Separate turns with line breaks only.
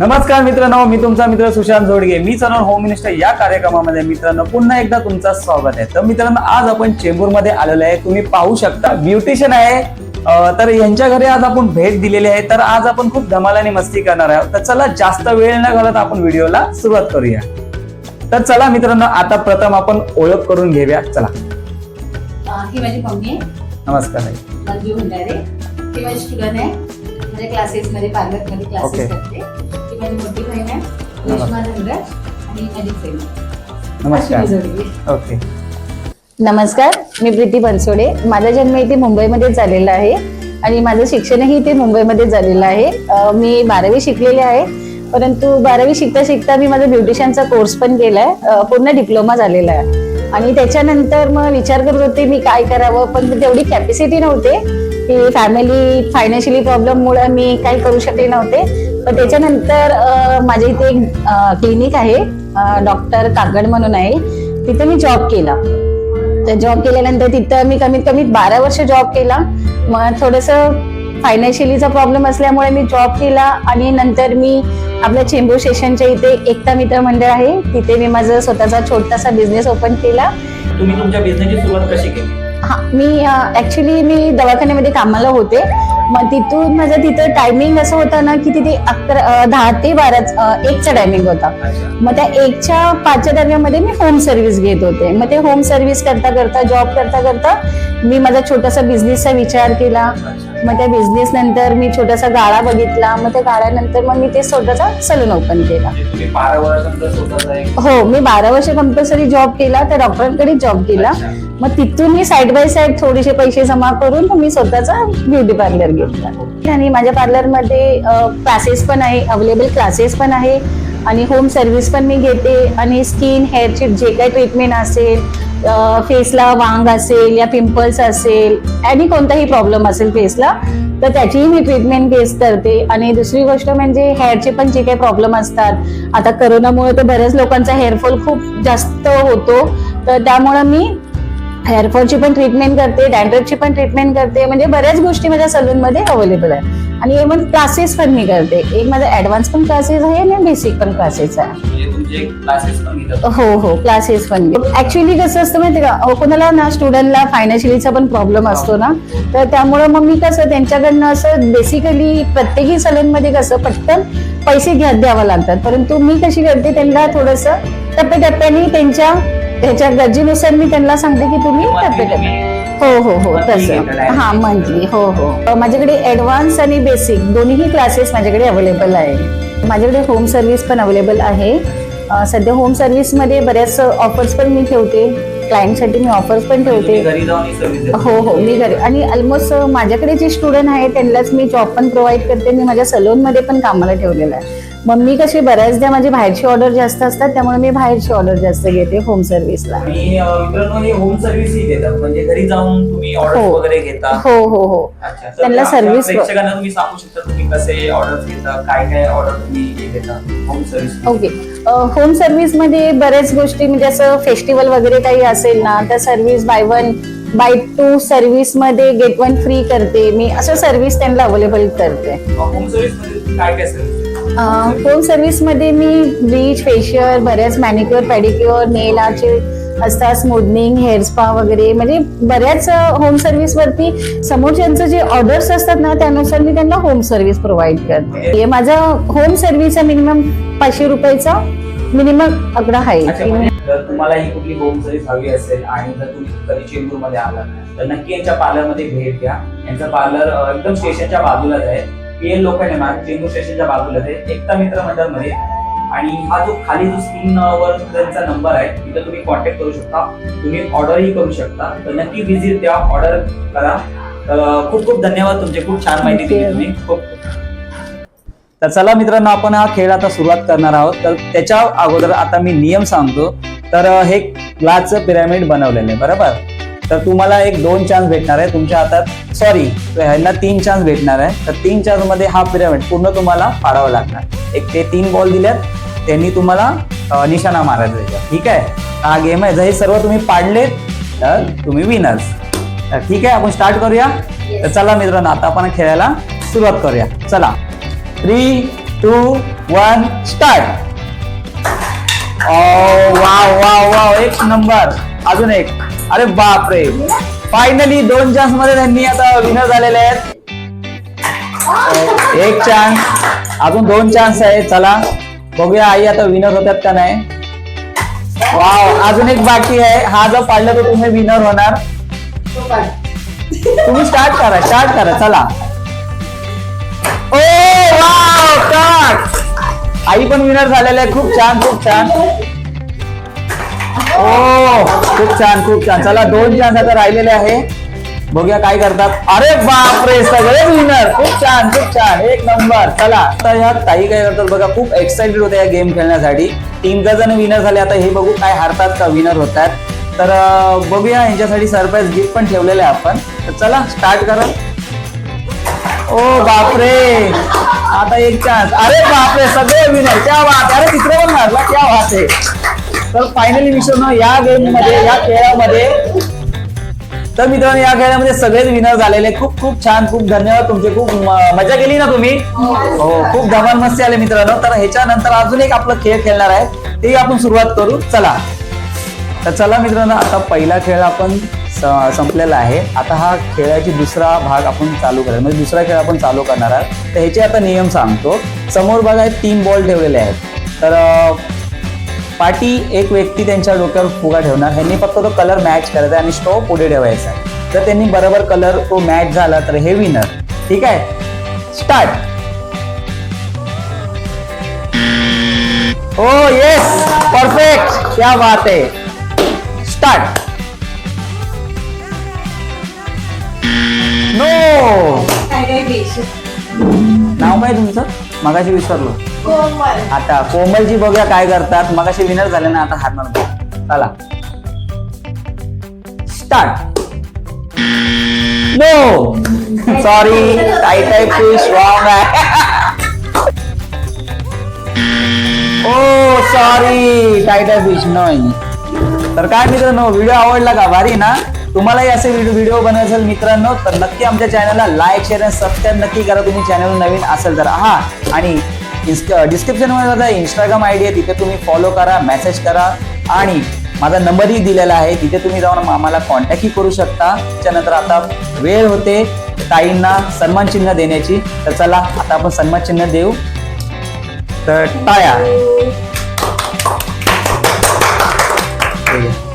नमस्कार मित्रांनो मी तुमचा मित्र सुशांत जोडगे. मी चरण होम मिनिस्टर या कार्यक्रमामध्ये. मित्रांनो पुन्हा एकदा तुमचं स्वागत आहे. तर मित्रांनो आज आपण चेंबूरमध्ये आलेलो आहे. तुम्ही पाहू शकता ब्युटिशियन आहे. तर यांच्या घरी आज आपण भेट दिलेली आहे. तर आज आपण खूप धमालाने मस्ती करणार आहोत. तर चला जास्त वेळ न घालत आपण व्हिडिओला सुरुवात करूया. तर चला मित्रांनो आता प्रथम आपण ओळख करून घेऊया. चला.
अं, ही माझी मम्मी आहे.
नमस्कार ताई.
मंजू भंडारे ही माझी स्टुडंट आहे. माझ्या क्लासेसमध्ये पार्लरमध्ये
Okay.
क्लासेस करते. माझी मोठी बहीण आहे रेश्मा धनराज आणि
नमस्कार. ओके
नमस्कार मी प्रीती बनसोडे. माझा जन्म इथे मुंबईमध्ये झालेला आहे आणि माझं शिक्षणही इथे मुंबईमध्ये झालेलं आहे. मी बारावी शिकलेले आहे परंतु बारावी शिकता शिकता मी माझा ब्युटिशियनचा कोर्स पण केला आहे पूर्ण डिप्लोमा झालेला आहे. आणि त्याच्यानंतर मग विचार करत होते मी काय करावं पण तेवढी कॅपॅसिटी नव्हते की फॅमिली फायनान्शियली प्रॉब्लेममुळे मी काही करू शकले नव्हते. पण त्याच्यानंतर माझ्या इथे एक क्लिनिक आहे डॉक्टर कागड म्हणून आहे. तिथे मी जॉब केला. तर जॉब केल्यानंतर तिथं मी कमीत कमी बारा वर्ष जॉब केला. मग थोडंसं फायनान्शियलीचा प्रॉब्लेम असल्यामुळे मी जॉब केला आणि नंतर मी आपल्या चेंबूर स्टेशनच्या इथे एकता मित्र मंडळ आहे. तिथे मी माझा स्वतःचा छोटासा बिझनेस ओपन केला.
तुम्ही तुमच्या बिझनेसची सुरुवात कशी केली?
हा मी ऍक्च्युली मी दवाखान्यामध्ये कामाला होते. मग तिथून माझं तिथं टायमिंग असं होतं ना की तिथे अकरा दहा ते बारा एकचा टायमिंग होता. मग त्या एकच्या पाचच्या दरम्यानमध्ये मी होम सर्व्हिस घेत होते. मग ते होम सर्व्हिस करता करता जॉब करता करता मी माझा छोटासा बिझनेसचा विचार केला. मग त्या बिझनेस नंतर मी छोटासा गाळा बघितला. मग त्या गाळ्यानंतर मग मी ते स्वतःचा सलून ओपन केला.
म्हणजे
हो मी बारा वर्ष कंपल्सरी जॉब केला त्या डॉक्टरांकडे जॉब केला. मग तिथून मी साईड बाय साईड थोडेसे पैसे जमा करून मी स्वतःचा ब्युटी पार्लर घेतला. आणि माझ्या पार्लरमध्ये क्लासेस पण आहे अवेलेबल क्लासेस पण आहे. आणि होम सर्व्हिस पण मी घेते. आणि स्किन हेअरचे जे काही ट्रीटमेंट असेल फेसला वांग असेल या पिंपल्स असेल आणि कोणताही प्रॉब्लेम असेल फेसला तर त्याचीही मी ट्रीटमेंट केस करते. आणि दुसरी गोष्ट म्हणजे हेअरचे पण जे काही प्रॉब्लेम असतात आता करोनामुळे तर बऱ्याच लोकांचा हेअरफॉल खूप जास्त होतो. तर त्यामुळं मी हेअरफॉलची पण ट्रीटमेंट करते डॅन्ड्रफची पण ट्रीटमेंट करते. म्हणजे बऱ्याच गोष्टी माझ्या सलूनमध्ये अवेलेबल आहे आणि इव्हन क्लासेस पण मी करते एक माझा ऍडव्हान्स पण क्लासेस आहे आणि बेसिक पण क्लासेस आहे.
म्हणजे
हो हो क्लासेस पण ऍक्च्युली कसं असतं माहिती का? अहो, कोणाला ना स्टुडंटला फायनान्शियलीचा पण प्रॉब्लेम असतो ना तर त्यामुळे मग मी कसं त्यांच्याकडनं असं बेसिकली प्रत्येकी सलूनमध्ये कसं पटकन पैसे घ्या द्यावं लागतात. परंतु मी कशी करते त्यांना थोडंसं टप्प्याटप्प्याने त्यांच्या ह्याच्या गरजेनुसार मी त्यांना सांगते की तुम्ही टप्प्याटप्प्याने. हो हो हो तसं. हा मंथली हो हो. माझ्याकडे ऍडव्हान्स आणि बेसिक दोन्हीही क्लासेस माझ्याकडे अवेलेबल आहे. माझ्याकडे होम सर्व्हिस पण अवेलेबल आहे. सध्या होम सर्व्हिसमध्ये बऱ्याच ऑफर्स पण मी ठेवते. क्लायंटसाठी मी ऑफर्स पण
तुम्ही
ठेवते. हो हो मी घरी. आणि ऑलमोस्ट माझ्याकडे जे स्टुडंट आहे त्यांनाच मी जॉब पण प्रोव्हाइड करते. मी माझ्या सलूनमध्ये पण कामाला ठेवलेलं आहे. मग मी कशी बऱ्याचदा माझी बाहेरची ऑर्डर जास्त असतात त्यामुळे मी बाहेरची ऑर्डर जास्त घेते होम सर्व्हिसला
हे होम सर्व्हिस ही म्हणजे घरी जाऊन तुम्ही ऑर्डर
हो.
वगैरे घेता.
हो हो हो. त्यांना
तुम्ही सांगू शकता तुम्ही कसे ऑर्डर घेता काय काय ऑर्डर तुम्ही घेता होम सर्व्हिस
ओके होम सर्व्हिसमध्ये बऱ्याच गोष्टी म्हणजे असं फेस्टिवल वगैरे काही असेल ना तर service buy one buy two सर्व्हिसमध्ये get one free करते. मी असं सर्व्हिस त्यांना अवेलेबल करते.
होम सर्व्हिसमध्ये तुम्ही काय काय सर्व्हिस
होम सर्व्हिसमध्ये मी ब्लीच फेशियल बऱ्याच मॅनिक्युअर पॅडिक्युअर नेल आर्टचे असतात स्मूदनिंग हेअर स्पा वगैरे. म्हणजे बऱ्याच होम सर्व्हिस वरती समोरच्यांचं जे ऑर्डर्स असतात ना त्यानुसार मी त्यांना होम सर्व्हिस प्रोव्हाइड करते. हे माझा होम सर्व्हिसचा मिनिमम पाचशे रुपयाचा मिनिमम
अच्छा
आहे.
म्हणजे जर तुम्हाला ही कुठली होम सर्व्हिस हवी असेल आणि जर तुम्ही कधी चेंबूरमध्ये आला तर नक्की यांच्या पार्लरमध्ये भेट द्या. यांचं पार्लर एकदम स्टेशनच्या बाजूलाच आहे. पीएल लोखंडे मार्ग चेंबूर स्टेशनच्या बाजूलाच आहे. एकता मित्र मंडळमध्ये आणि हा जो खाली जो स्क्रीन वर त्यांचा नंबर आहे तिथे तुम्ही कॉन्टॅक्ट करू शकता. तुम्ही ऑर्डरही करू शकता. तर नक्की विजिट द्या ऑर्डर करा. खूप खूप धन्यवाद तुमचे. खूप छान माहिती दिली. तुम्ही. खूप तर चला मित्रांनो आपण हा खेळ आता सुरुवात करणार आहोत. तर त्याच्या अगोदर आता मी नियम सांगतो. तर हे ग्लासचं पिरामिड बनवलेलं आहे बरोबर? तर तुम्हाला एक दोन चान्स भेटणार आहे. तुमच्या हातात सॉरी ह्यांना तीन चान्स भेटणार आहे. तर तीन चान्समध्ये हा पिरामिड पूर्ण तुम्हाला फाडावा लागणार. एक ते तीन बॉल दिल्यात. त्यांनी तुम्हाला निशाणा मारायचा त्याच्यावर. ठीक आहे? हा गेम आहे. जर हे सर्व तुम्ही पाडलेत तर तुम्ही विनर्स तर ठीक आहे आपण स्टार्ट करूया. तर चला मित्रांनो आता आपण खेळायला सुरुवात करूया. चला. Three two one start wow wow wow एक नंबर अजून एक. अरे बापरे. फायनली दोन चान्समध्ये त्यांनी आता विनर झालेले आहेत. एक चान्स अजून दोन चान्स आहे चला बघूया आई आता विनर होतात का नाही. वाव अजून एक बाकी आहे. हा जर पाडला तर तुम्ही विनर होणार. तुम्ही स्टार्ट करा स्टार्ट करा. चला. ओ कट आई पण विनर झालेला आहे. खूप छान खूप छान. ओ खूप छान खूप छान. चला दोन चान्स आता राहिलेले आहे. बघूया काय करतात. अरे बापरे सगळे विनर खूप छान खूप छान. एक नंबर चला आता ह्या ताई काय करतात बघा खूप एक्साइटेड होत्या या गेम खेळण्यासाठी. तीन का जण विनर झाले. आता हे बघू काय हारतात का विनर होतात. तर बघूया यांच्यासाठी सरप्राईज गिफ्ट पण ठेवलेलं आहे आपण. तर चला स्टार्ट करा. ओ बापरे. एक चान्स अरे बापरे सगळे विनर क्या वाट अरे तिकडे पण मारला क्या वाट आहे तर फायनली मित्रांनो या गेममध्ये या खेळामध्ये तर मित्रांनो या खेळामध्ये सगळेच विनर झालेले. खूप खूप छान खूप धन्यवाद तुमचे. खूप मजा केली ना तुम्ही? हो खूप धमाल मस्ती आले मित्रांनो. तर ह्याच्यानंतर अजून एक आपला खेळ खेळणार आहे. ते आपण सुरुवात करू. चला. तर चला मित्रांनो आता पहिला खेळ आपण संपलेला आहे. आता हा खेळाची दुसरा भाग आपण चालू करूया म्हणजे दुसरा खेळ आपण चालू करणार आहोत. तर ह्याचे आता नियम सांगतो. समोर बघा तीन बॉल ठेवलेले आहेत. तर पाटी पाठी एक व्यक्ती त्यांच्या डोक्यावर फुगा ठेवणार. ह्यांनी फक्त तो कलर मॅच करायचा आणि स्टॉप पुढे ठेवायचा जर त्यांनी बरोबर कलर तो मॅच झाला तर हे विनर ठीक आहे? स्टार्ट हो येस परफेक्ट क्या बात आहे. स्टार्ट नो नाव काय तुमचं? मगाशी विसरलो. आता कोमलजी बघूया काय करतात. मगाशी विनर झाले ना आता हारणार. चला. Start no sorry tie type too strong आहे. Oh sorry tie tie fish नाही तर काय मित्रांनो व्हिडिओ आवडला का? भारी ना? तुम्हालाही असे व्हिडिओ व्हिडिओ बनायचे असेल मित्रांनो तर नक्की आमच्या चॅनलला लाईक शेअर आणि सबस्क्राईब नक्की करा. तुम्ही चॅनल नवीन असेल तर. हा आणि डिस्क्रिप्शनमध्ये माझा इंस्टाग्राम आय डी आहे तिथे तुम्ही फॉलो करा मेसेज करा. आणि माझा नंबरही दिलेला आहे तिथे तुम्ही जाऊन आम्हाला कॉन्टॅक्टही करू शकता. त्याच्यानंतर आता वेळ होते ताईंना सन्मान चिन्ह देण्याची. तर चला आता आपण सन्मान चिन्ह देऊ. तर टाळ्या. आहे.